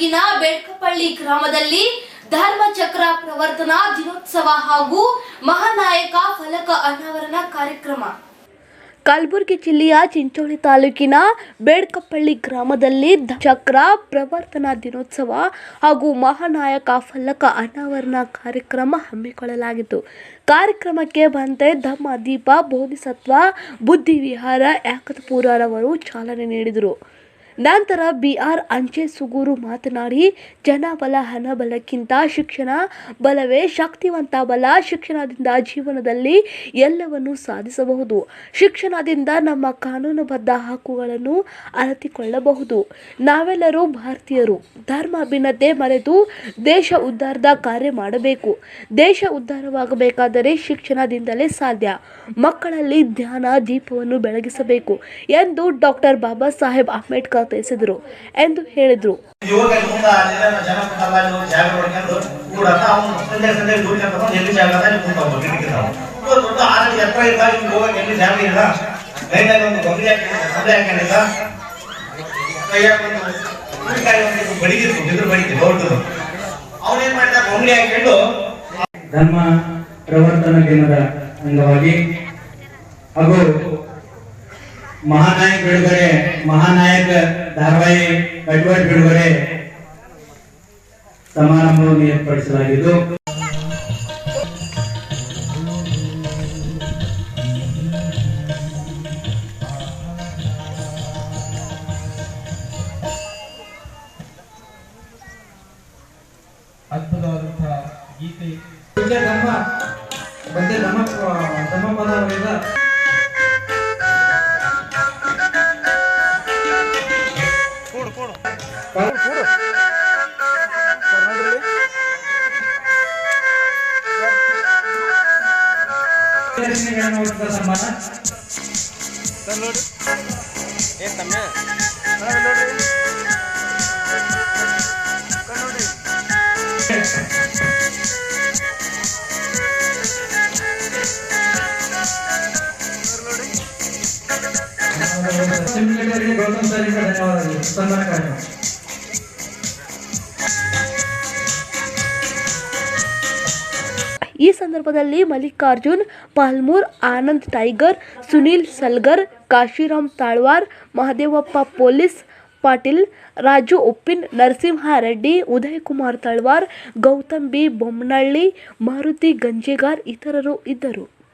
ತಾಲೂಕಿನ ಬೆಡ್ಕಪಳ್ಳಿ ಗ್ರಾಮದಲ್ಲಿ ಧರ್ಮಚಕ್ರ ಪ್ರವರ್ತನಾ ದಿನೋತ್ಸವ ಹಾಗೂ ಮಹಾನಾಯಕ ಫಲಕ ಅನಾವರಣ ಕಾರ್ಯಕ್ರಮ. ಕಲಬುರಗಿ ಜಿಲ್ಲೆಯ ಚಿಂಚೋಳಿ ತಾಲೂಕಿನ ಬೇಡ್ಕಪಳ್ಳಿ ಗ್ರಾಮದಲ್ಲಿ ಚಕ್ರ ಪ್ರವರ್ತನಾ ದಿನೋತ್ಸವ ಹಾಗೂ ಮಹಾನಾಯಕ ಫಲಕ ಅನಾವರಣ ಕಾರ್ಯಕ್ರಮ ಹಮ್ಮಿಕೊಳ್ಳಲಾಗಿತ್ತು. ಕಾರ್ಯಕ್ರಮಕ್ಕೆ ಬಂದೆ ಧಮ್ಮ, ದೀಪ, ಬೋಧಿಸತ್ವ ಬುದ್ಧಿವಿಹಾರ ಯಾಕತ್ಪೂರವರು ಚಾಲನೆ ನೀಡಿದರು. ನಂತರ ಬಿ ಆರ್ ಅಂಚೆ ಸುಗೂರು ಮಾತನಾಡಿ, ಜನಬಲ, ಹಣಬಲಕ್ಕಿಂತ ಶಿಕ್ಷಣ ಬಲವೇ ಶಕ್ತಿವಂತ ಬಲ. ಶಿಕ್ಷಣದಿಂದ ಜೀವನದಲ್ಲಿ ಎಲ್ಲವನ್ನು ಸಾಧಿಸಬಹುದು. ಶಿಕ್ಷಣದಿಂದ ನಮ್ಮ ಕಾನೂನುಬದ್ಧ ಹಕ್ಕುಗಳನ್ನು ಅರಿತುಕೊಳ್ಳಬಹುದು ನಾವೆಲ್ಲರೂ ಭಾರತೀಯರು. ಧರ್ಮ ಭಿನ್ನತೆ ಮರೆತು ದೇಶ ಉದ್ಧಾರದ ಕಾರ್ಯ ಮಾಡಬೇಕು. ದೇಶ ಉದ್ಧಾರವಾಗಬೇಕಾದರೆ ಶಿಕ್ಷಣದಿಂದಲೇ ಸಾಧ್ಯ. ಮಕ್ಕಳಲ್ಲಿ ಧ್ಯಾನ, ದೀಪವನ್ನು ಬೆಳಗಿಸಬೇಕು ಎಂದು ಡಾಕ್ಟರ್ ಬಾಬಾ ಸಾಹೇಬ್ ಅಂಬೇಡ್ಕರ್ ತಿಳಿಸಿದರು ಎಂದು ಹೇಳಿದರು ಧರ್ಮ ಪ್ರವರ್ತನ ದಿನದ ಅಂಗವಾಗಿ ಹಾಗೂ ಮಹಾನಾಯಕ ಬಿಡುಗಡೆ ಮಹಾನಾಯಕ ಧಾರಾವಾಹಿ ಅಡ್ವರ್ಟ್ ಬಿಡುಗಡೆ ಸಮಾರಂಭವನ್ನು ಏರ್ಪಡಿಸಲಾಗಿದ್ದು ಅದ್ಭುತವಾದಂತಹ ಗೀತೆ. ಧರ್ಮ ಬಂದೆ ಧರ್ಮ ಧರ್ಮ ಪದಗಳಿಂದ ಸನ್ಮಾನ ಸಿಂಡಿಕೇಟರ್ಗೆ ಗೌತಮ್ ಸರ್ ಧನ್ಯವಾದಗಳು ಸನ್ಮಾನ ಕಾರ್ಯಕ್ರಮ ಈ ಸಂದರ್ಭದಲ್ಲಿ Mallikarjun Palmur Anand Tiger Sunil Salgar Kashiram Talwar Mahadevappa police Patil Raju Uppin Narasimha Reddy Uday Kumar Talwar Gautam B Bommanahalli Maruti Ganjegar ಇತರರು ಇದ್ದರು